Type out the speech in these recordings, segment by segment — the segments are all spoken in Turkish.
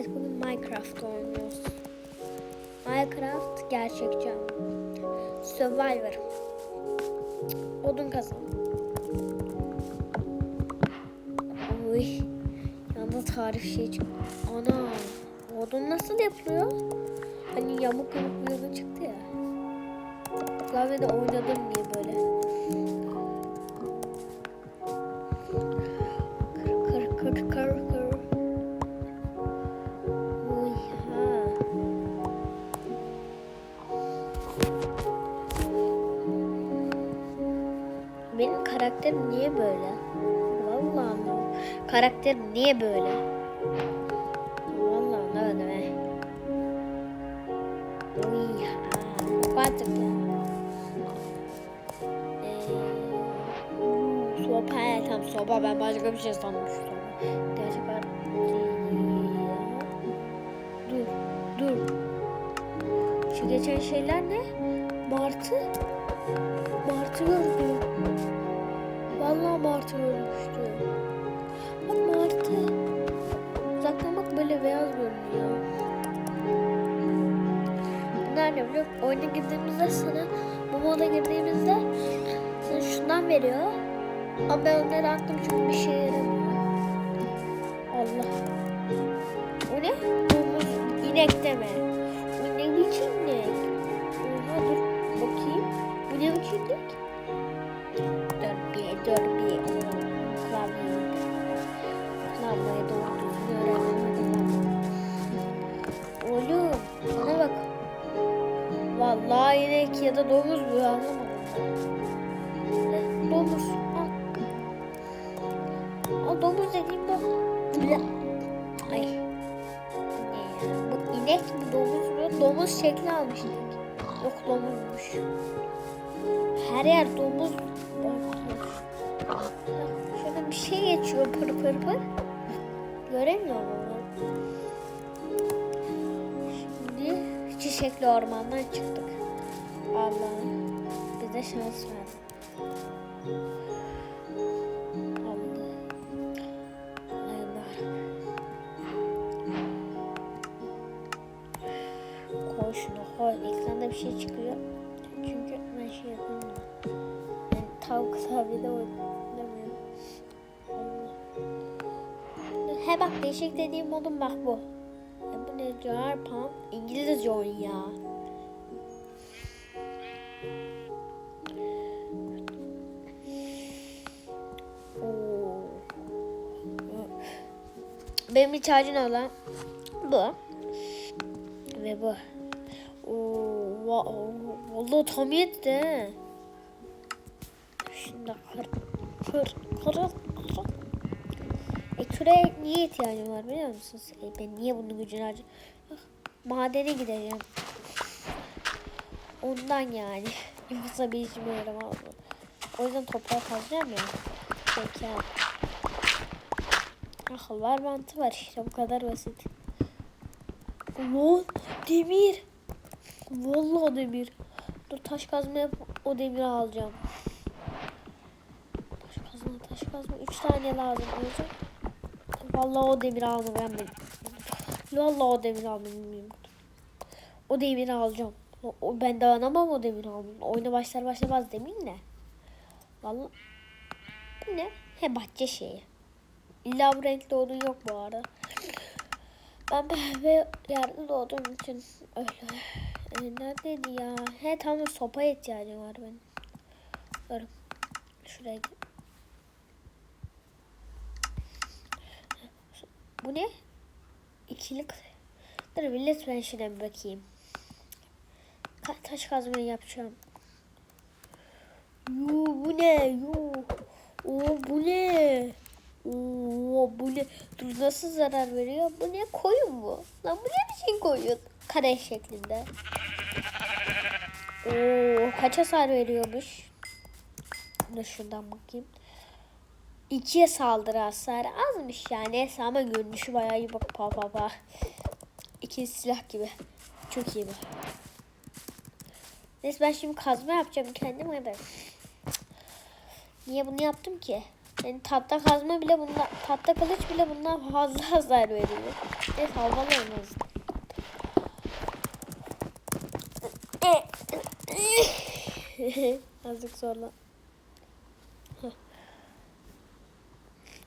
Evet bugün Minecraft oynuyoruz. Minecraft gerçekçi ama. Survivor. Odun kazan. Uy. Yanda tarif şey çıktı. Ana. Odun nasıl yapılıyor? Hani yamuk yamuk odun çıktı ya. Klavyede oynadım diye böyle. Böyle? Vallahi. Karakterim niye böyle? Vallahi anlamadım he. Uy. Yok artık ya. Ee, tam sopa ben başka bir şey sanmıştım. Gerçek hayat değil ya. Dur dur. Şu geçen şeyler ne? Martı. Martı gördüm. Vallahi martı görmüştüm. Bak martı. Uzaktan bak böyle beyaz görünüyor. Nerede biliyor musun? Oyuna girdiğimizde sana bu moda girdiğimizde sana şundan veriyor. Ama ben onları attım çünkü bir şey yaramıyor. Allah. O ne? Domuz, inek deme. Domuz şekli almış inek. Yok domuzmuş. Her yer domuz. Şurada bir şey geçiyor pır pır pır. Göremiyorum onu. Şimdi çiçekli ormandan çıktık. Allah bize şans verdi. Tavuk sahibiyle oynamıyorum. He bak değişik dediğim modum bak bu. Ya bu ne Jarpan? İngilizce oyun ya. Oo. Benim ihtiyacım olan bu. Ve bu. Oo, va- vallahi tam yetti. Şimdi kır, kır, kır, kır. E küreye niye ihtiyacım var biliyor musunuz? E, ben niye bunun gücünü harcayayım? Ah, Madene gideceğim. Ondan yani. Yoksa bir işime yaramaz. O yüzden toprağı kazacağım ya. Abi. Akıl var mantı var işte bu kadar basit. Lan demir. Vallahi demir. Dur taş kazma yap o demiri alacağım. Kazma 3 tane lazım olacak. Vallahi o demiri alma ben benim. Vallahi o demiri almayayım. O demiri alacağım. O, o- ben dayanamam o demiri almayayım. Oyuna başlar başlamaz demin ne? Vallahi ne? He bahçe şeyi. İlla bu renkli odun yok bu arada. Ben pembe yerde doğduğum için öyle. E, neredeydi ya? He tamam sopa ihtiyacım var benim. Şuraya git. Bu ne? İkili Dur bir lütfen şuna bir bakayım. Ka- taş kazmayı yapacağım. Yoo bu ne? Yoo. Oo bu ne? Oo bu ne? Dur nasıl zarar veriyor? Bu ne? Koyun bu. Lan bu ne biçim koyun? Kare şeklinde. Oo kaç hasar veriyormuş? Dur şuradan bakayım. İkiye saldırı hasarı azmış yani. Neyse ama görünüşü bayağı iyi bak pa pa pa. İki silah gibi. Çok iyi bu. Neyse ben şimdi kazma yapacağım kendim kadar. Niye bunu yaptım ki? Yani tahta kazma bile bundan, tahta kılıç bile bundan fazla hasar veriyor. Neyse havalı azından. Azıcık zorla.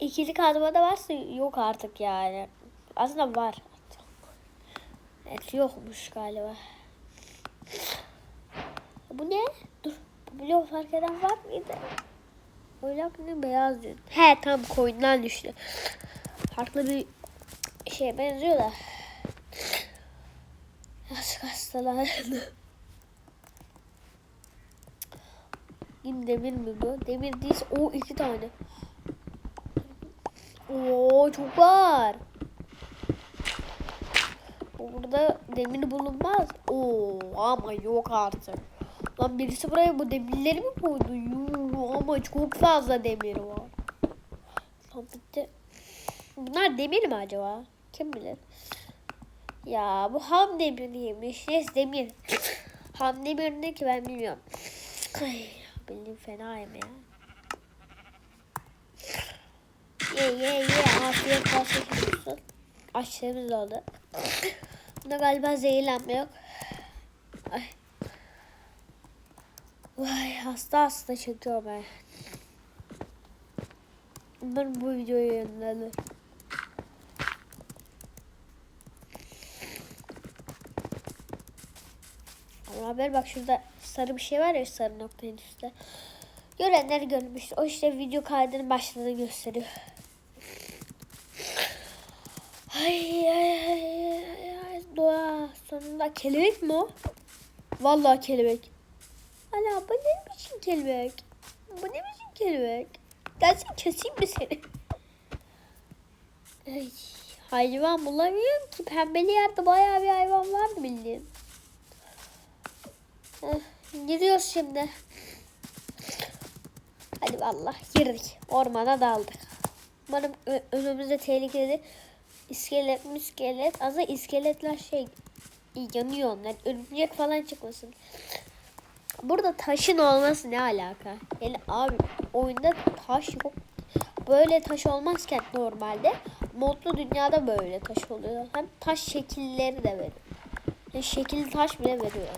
İkili kazma da varsa yok artık yani. Aslında var. Evet yokmuş galiba. Bu ne? Dur. Bu blok fark eden var mıydı? Öyle ne beyaz diyor. He tam koyundan düştü. Farklı bir şeye benziyor da. Yazık hastalandı. Yine demir mi bu? Demir değilse o iki tane. Oo çok var. Burada demir bulunmaz. Oo ama yok artık. Lan birisi buraya bu demirleri mi koydu? Yuh, ama çok fazla demir var. Lan bitti. Bunlar demir mi acaba? Kim bilir? Ya bu ham demiriymiş. Neyse demir. ham demir ne ki ben bilmiyorum. Ay, bildiğim fenayım ya. Ye ye ye. Afiyet olsun. Açlığımız oldu. Bunda galiba zehirlenme yok. Ay. Vay hasta hasta çekiyorum ben. Umarım bu videoyu yayınlanır. Ama haber bak şurada sarı bir şey var ya sarı noktanın üstte. Görenler görmüş. O işte video kaydının başladığını gösteriyor. Ay ay ay ay doğa sonunda kelebek mi o? Vallahi kelebek. Ana bu ne biçim kelebek? Bu ne biçim kelebek? Gelsin keseyim mi seni? Ay, hayvan bulamıyorum ki. Pembeli yerde bayağı bir hayvan var bildiğin. Heh, Giriyoruz şimdi. Hadi vallahi girdik. Ormana daldık. Umarım önümüzde tehlikeli iskelet miskelet. Aslında iskeletler şey yanıyor onlar. Örümcek falan çıkmasın. Burada taşın olması ne alaka? Yani abi oyunda taş yok. Böyle taş olmazken normalde modlu dünyada böyle taş oluyor. Hem taş şekilleri de veriyor. Yani şekilli taş bile veriyor.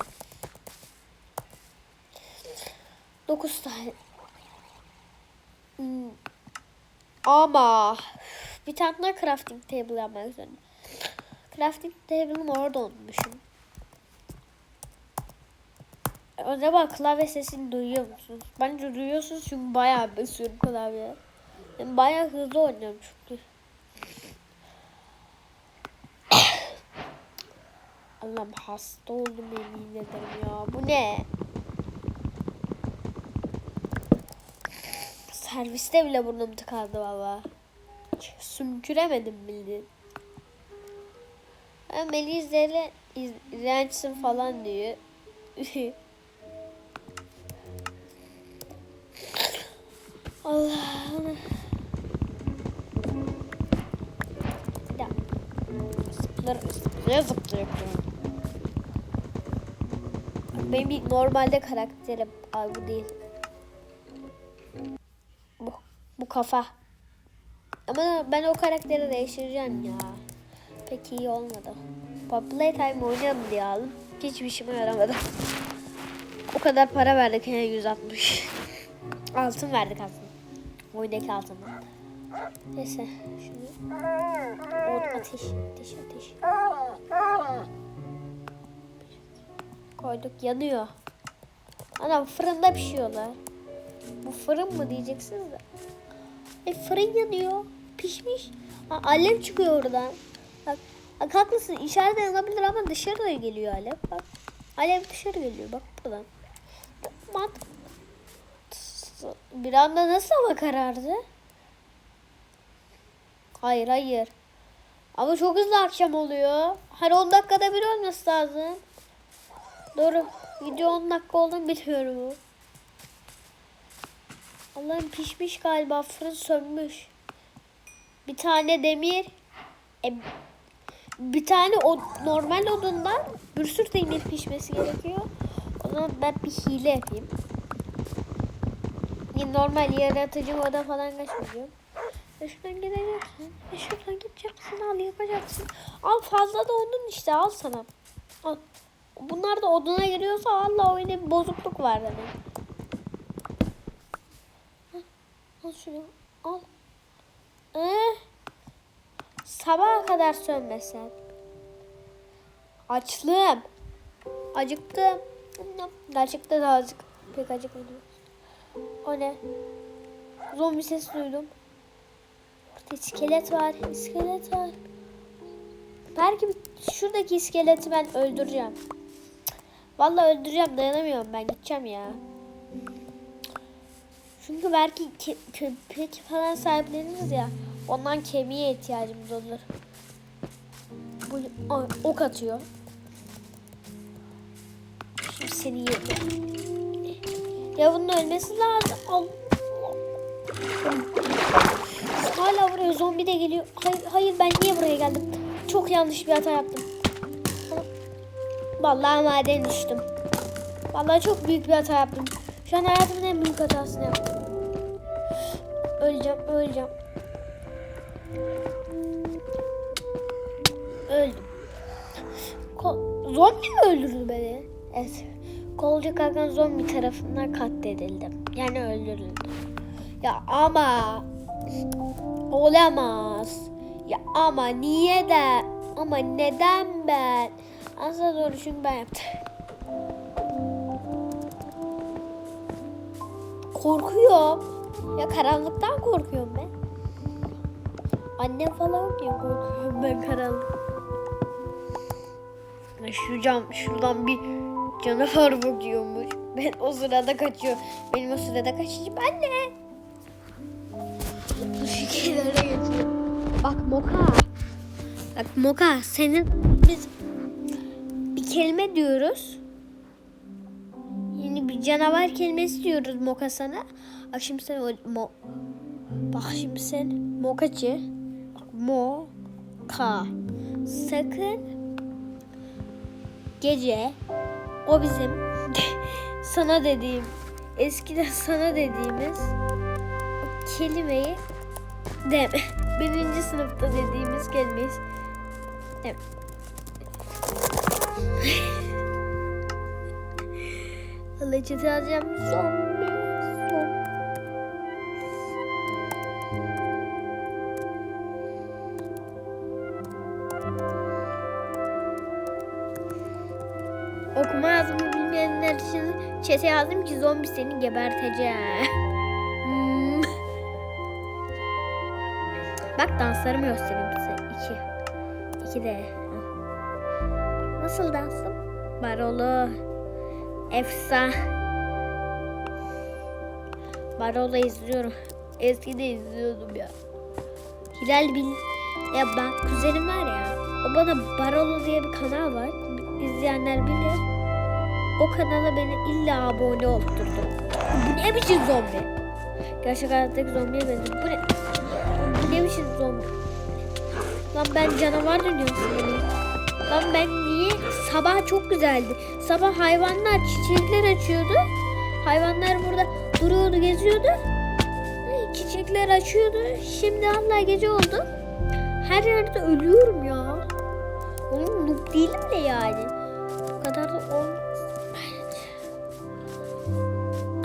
9 tane. Hmm. Ama bir tane daha crafting table yapmak zorunda. Crafting table'ımı orada unutmuşum. Acaba klavye sesini duyuyor musunuz? Bence duyuyorsunuz çünkü bayağı basıyorum klavye. Ben bayağı hızlı oynuyorum çünkü. Allah'ım hasta oldum yemin ederim ya. Bu ne? Serviste bile burnum tıkandı valla. Sümküremedim bildiğin. Ben beni izleyle iğrençsin falan diyor. Allah'ım. Bir dakika. Zıplar, zıplaya zıplaya. Benim ilk normalde karakterim. Ay bu değil. Bu. Bu kafa. Ama ben o karakteri değiştireceğim ya. Pek iyi olmadı. Playtime oynayalım diye aldım. Hiçbir işime yaramadı. O kadar para verdik yani 160. Altın verdik aslında. Oyundaki altından. Neyse. Şimdi. O ateş. Ateş ateş. Koyduk yanıyor. Ana fırında pişiyorlar. Bu fırın mı diyeceksiniz de. E fırın yanıyor. Pişmiş. Ha, alev çıkıyor oradan. Bak, bak haklısın. İçeride yanabilir ama dışarıda geliyor alev. Bak. Alev dışarı geliyor. Bak buradan. Mantık. Bir anda nasıl hava karardı? Hayır hayır. Ama çok hızlı akşam oluyor. Her 10 dakikada bir olması lazım. Doğru. Video 10 dakika oldu bilmiyorum bu. Allah'ım pişmiş galiba. Fırın sönmüş. Bir tane demir. E, bir tane o normal odundan bir sürü demir pişmesi gerekiyor. O zaman ben bir hile yapayım. Normal yaratıcı moda falan kaçmayacağım. E şuradan gideceksin. E şuradan gideceksin. Al yapacaksın. Al fazla da odun işte al sana. Al. Bunlar da oduna giriyorsa Allah oyunda bir bozukluk var demek. Al şunu. Al. Ee, sabaha kadar sönmesen. Açlığım. Acıktım. Gerçekten azıcık. Pek acıkmadım. O ne? Zombi sesi duydum. Burada iskelet var. iskelet var. Belki şuradaki iskeleti ben öldüreceğim. Vallahi öldüreceğim. Dayanamıyorum ben. Gideceğim ya. Çünkü belki ke- köpek falan sahipleniriz ya. Ondan kemiğe ihtiyacımız olur. Bu Ay, ok atıyor. Şimdi seni yerim. Ya bunun ölmesi lazım. Allah. Hala buraya zombi de geliyor. Hayır, hayır ben niye buraya geldim? Çok yanlış bir hata yaptım. Vallahi maden düştüm. Vallahi çok büyük bir hata yaptım. Şu an hayatımın en büyük hatasını yaptım. Öleceğim, öleceğim. Öldüm. Ko- zombi mi öldürdü beni? Evet. Kolcu kalkan zombi tarafından katledildim. Yani öldürüldüm. Ya ama olamaz. Ya ama niye de? Ama neden ben? Aslında doğru çünkü ben yaptım. Korkuyorum. Ya karanlıktan korkuyorum ben. Annem falan ya korkuyorum ben karanlık. Şu cam şuradan bir canavar bakıyormuş. Ben o sırada kaçıyor. Benim o sırada kaçıcım anne. Bu şekillere geçiyor. Bak Moka. Bak Moka senin biz bir kelime diyoruz. Canavar kelimesi diyoruz Moka sana. Bak şimdi sen mo Bak şimdi sen mokacı. Mo ka. Sakın gece o bizim sana dediğim eskiden sana dediğimiz kelimeyi deme. Birinci sınıfta dediğimiz kelimeyi deme. Allah çete alacağım. Zombi. Zombi. Okuma yazımı bilmeyenler için çete yazdım ki zombi seni gebertecek. Hmm. Bak danslarımı göstereyim size. İki. İki de. Nasıl dansım? Barolo. Efsa. Barolo izliyorum. Eskide izliyordum ya. Hilal bil... Ya bak kuzenim var ya. O bana Barolo diye bir kanal var. İzleyenler bilir. O kanala beni illa abone oldurdu. Bu ne biçim zombi? Gerçek hayattaki zombiye benziyor. Bu ne? Bu ne biçim zombi? Lan ben canavar dünyasındayım. Lan ben niye? Sabah çok güzeldi. Sabah hayvanlar çiçekler açıyordu. Hayvanlar burada duruyordu, geziyordu. Çiçekler açıyordu. Şimdi Allah gece oldu. Her yerde ölüyorum ya. Oğlum noob değilim de yani. Bu kadar da olmaz.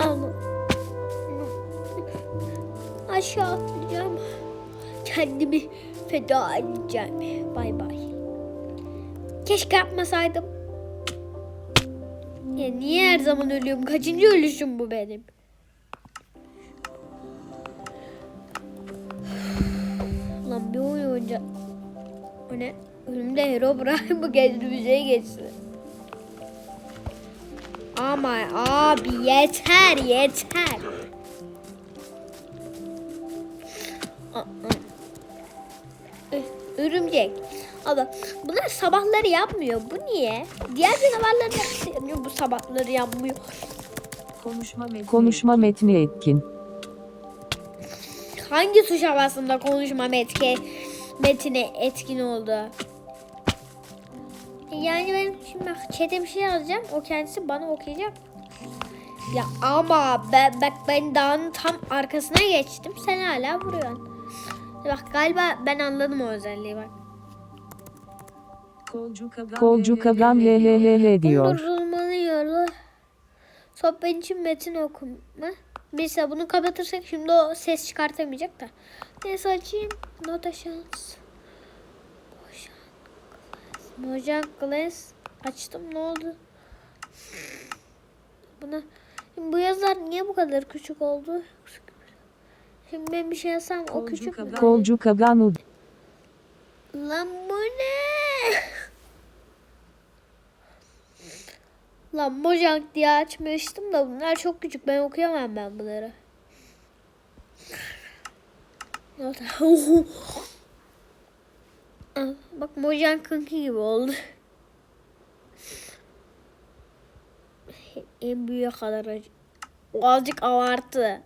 Ama aşağı atlayacağım. Kendimi feda edeceğim. Bay bay. Keşke yapmasaydım. Ya niye her zaman ölüyorum? Kaçıncı ölüşüm bu benim? Lan bir oyun oynayacağım. O ne? Önümde Herobrine bu kendimize geçti. Ama abi yeter yeter. Örümcek. Ama bunlar sabahları yapmıyor. Bu niye? Diğer canavarlar yapıyor. Bu sabahları yapmıyor. Konuşma metni. Konuşma metni etkin. Hangi tuşa bastığımda konuşma metke, metine etkin oldu? Yani ben şimdi bak chat'e bir şey yazacağım. O kendisi bana okuyacak. Ya ama ben, bak ben dağın tam arkasına geçtim. Sen hala vuruyorsun. Bak galiba ben anladım o özelliği bak. Kolcu Kagan he he he he diyor. Durdurulmanın yolu. Sohbet için metin okuma. Mesela bunu kapatırsak şimdi o ses çıkartamayacak da. Neyse açayım. Nota şans. Mojang Glass. Açtım ne oldu? Buna Şimdi bu yazar niye bu kadar küçük oldu? Şimdi ben bir şey yazsam o küçük mü? Kolcu Kagan u- Lan bu ne? Lan Mojang diye açmıştım da bunlar çok küçük. Ben okuyamam ben bunları. Ah, Bak Mojang kanki gibi oldu. en büyüğe kadar. O azıcık abartı.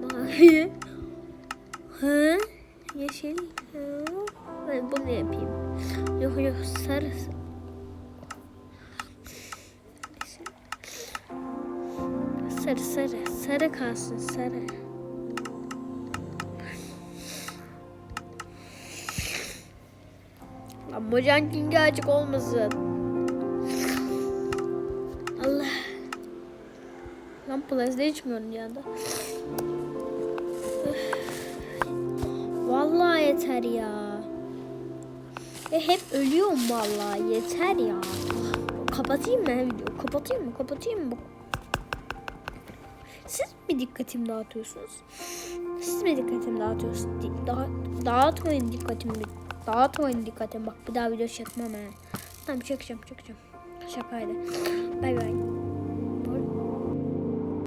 Mavi. Hı? Yeşil. Hı? Ben bunu yapayım. Yok yok sarı. Sarı sarı. Sarı kalsın sarı. Mojang King'i açık olmasın. Allah. Lan Plus'da içmiyorum ya da. Vallahi yeter ya. Ve hep ölüyorum vallahi yeter ya. Kapatayım mı videoyu? Kapatayım mı? Kapatayım mı? Mi dikkatimi dağıtıyorsunuz? Siz mi dikkatimi dağıtıyorsunuz? Da dağıtmayın dikkatimi. Dağıtmayın dikkatimi. Bak bir daha video çekmem he. Tamam çekeceğim çekeceğim. Şakaydı. Bay bay.